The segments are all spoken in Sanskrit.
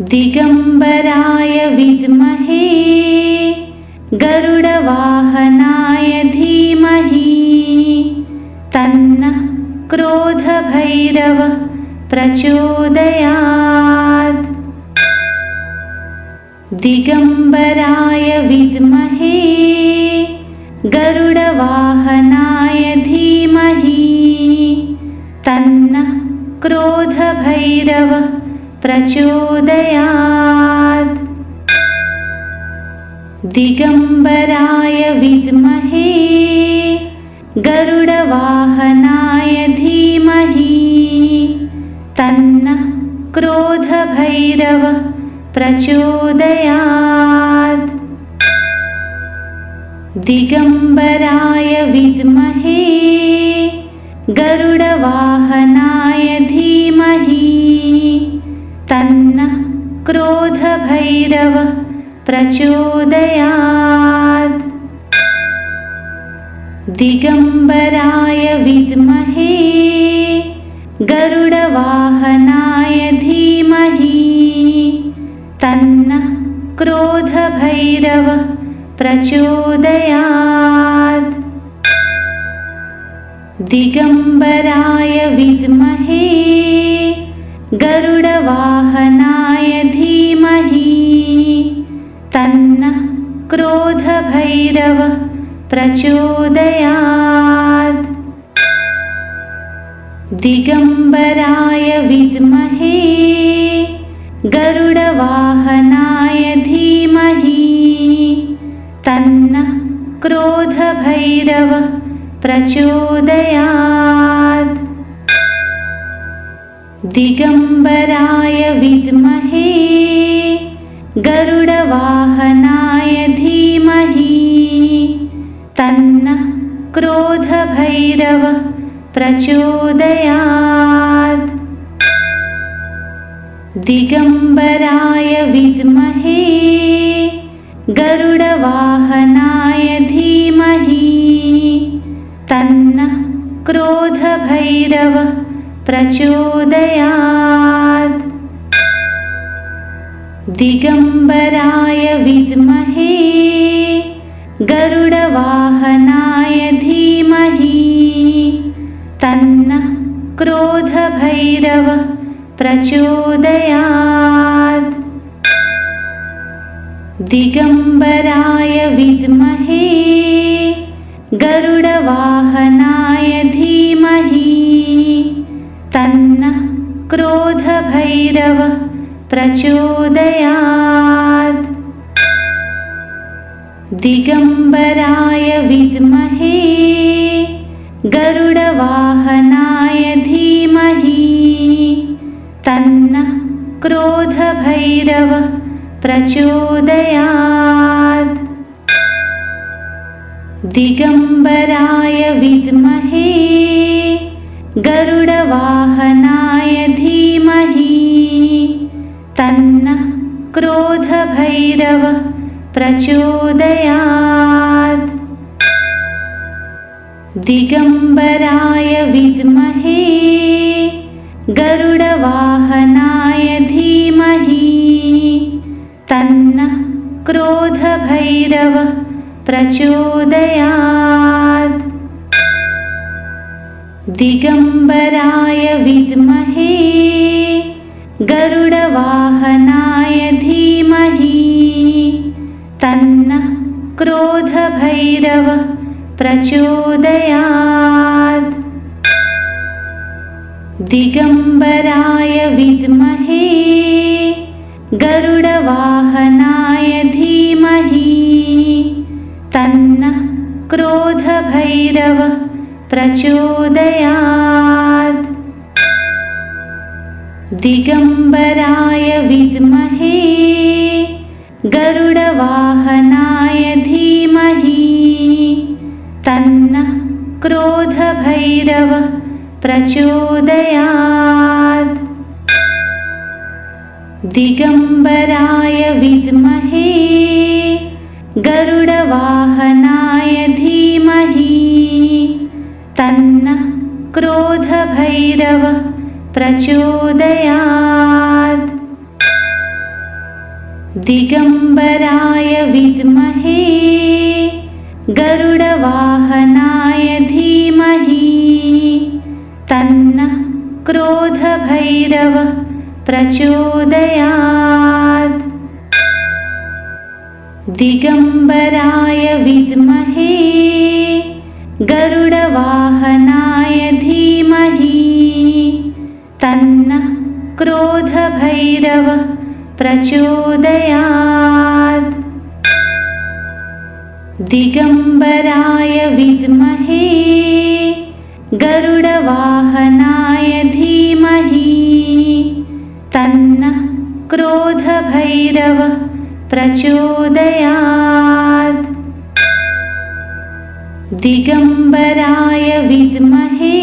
दिगम्बराय विद्महे गरुडवाहनाय धीमहि तन्नः क्रोधभैरव प्रचोदयात्। दिगम्बराय विद्महे गरुडवाहनाय धीमहि तन्नः क्रोधभैरव प्रचोदयात्। दिगम्बराय विद्महे गरुडवाहनाय धीमहि तन्नः क्रोधभैरव प्रचोदयात्। दिगम्बराय विद्महे गरुडवाहनाय प्रचोदयात्। दिगम्बराय विद्महे गरुडवाहनाय धीमहि तन्नः क्रोधभैरव प्रचोदयात्। दिगम्बराय विद्महे गरुडवाहनाय धीमहि क्रोधभैरव प्रचोदयात्। दिगम्बराय विद्महे गरुडवाहनाय धीमहि तन्नः क्रोधभैरव प्रचोदयात्। दिगम्बराय विद्महे गरुडवाहनाय क्रोधभैरव प्रचोदयात्। दिगम्बराय विद्महे गरुडवाहनाय धीमहि तन्नः क्रोधभैरव प्रचोदयात्। दिगम्बराय विद्महे गरुडवाहनाय धीमहि। तन्नः क्रोधभैरव प्रचोदयात्। दिगम्बराय विद्महे। गरुडवाहनाय धीमहि। तन्नः क्रोधभैरव प्रचोदयात् दिगम्बराय विद्महे गरुडवाहनाय धीमहि तन्नः क्रोधभैरव प्रचोदयात्। दिगम्बराय विद्महे गरुडवाहनाय धीमहि तन्नः क्रोधभैरव प्रचोदयात्। दिगम्बराय विद्महे गरुडवाहनाय धीमहि तन्नः क्रोधभैरव प्रचोदयात्। दिगम्बराय विद्महे गरुडवाहनाय क्रोधभैरव प्रचोदयात्। दिगम्बराय विद्महे गरुडवाहनाय धीमहि तन्नः क्रोधभैरव प्रचोदयात्। दिगम्बराय विद्महे क्रोधभैरव प्रचोदयात्। दिगम्बराय विद्महे गरुडवाहनाय धीमहि तन्नः क्रोधभैरव प्रचोदयात्। दिगम्बराय विद्महे गरुडवाहनाय क्रोधभैरव प्रचोदयात्। दिगम्बराय विद्महे गरुडवाहनाय धीमहि तन्नः क्रोधभैरव प्रचोदयात्। दिगम्बराय विद्महे गरुडवाहनाय दिगम्बराय विद्महे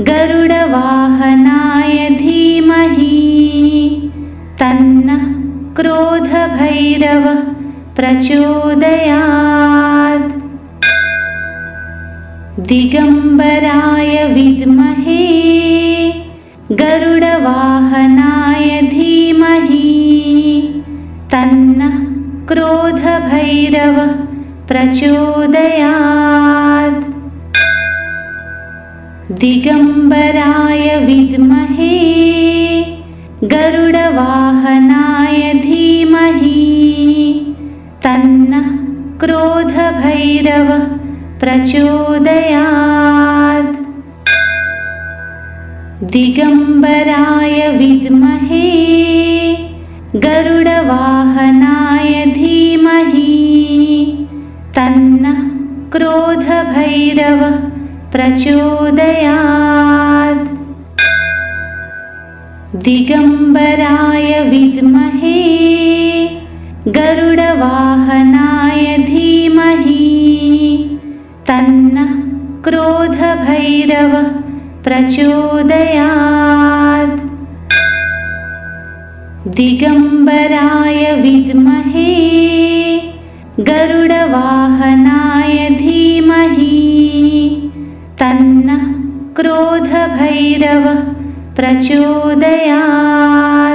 गरुडवाहनाय धीमहि तन्नः क्रोधभैरव प्रचोदयात्। दिगम्बराय विद्महे क्रोधभैरव प्रचोदयात्। दिगम्बराय विद्महे गरुडवाहनाय धीमहि तन्नः क्रोधभैरव प्रचोदयात्। दिगम्बराय विद्महे गरुडवाहनाय क्रोधभैरव प्रचोदयात्। दिगम्बराय विद्महे गरुडवाहनाय धीमहि तन्नः क्रोधभैरव प्रचोदयात्। दिगम्बराय विद्महे गरुडवाहनाय क्रोधभैरव प्रचोदयात्।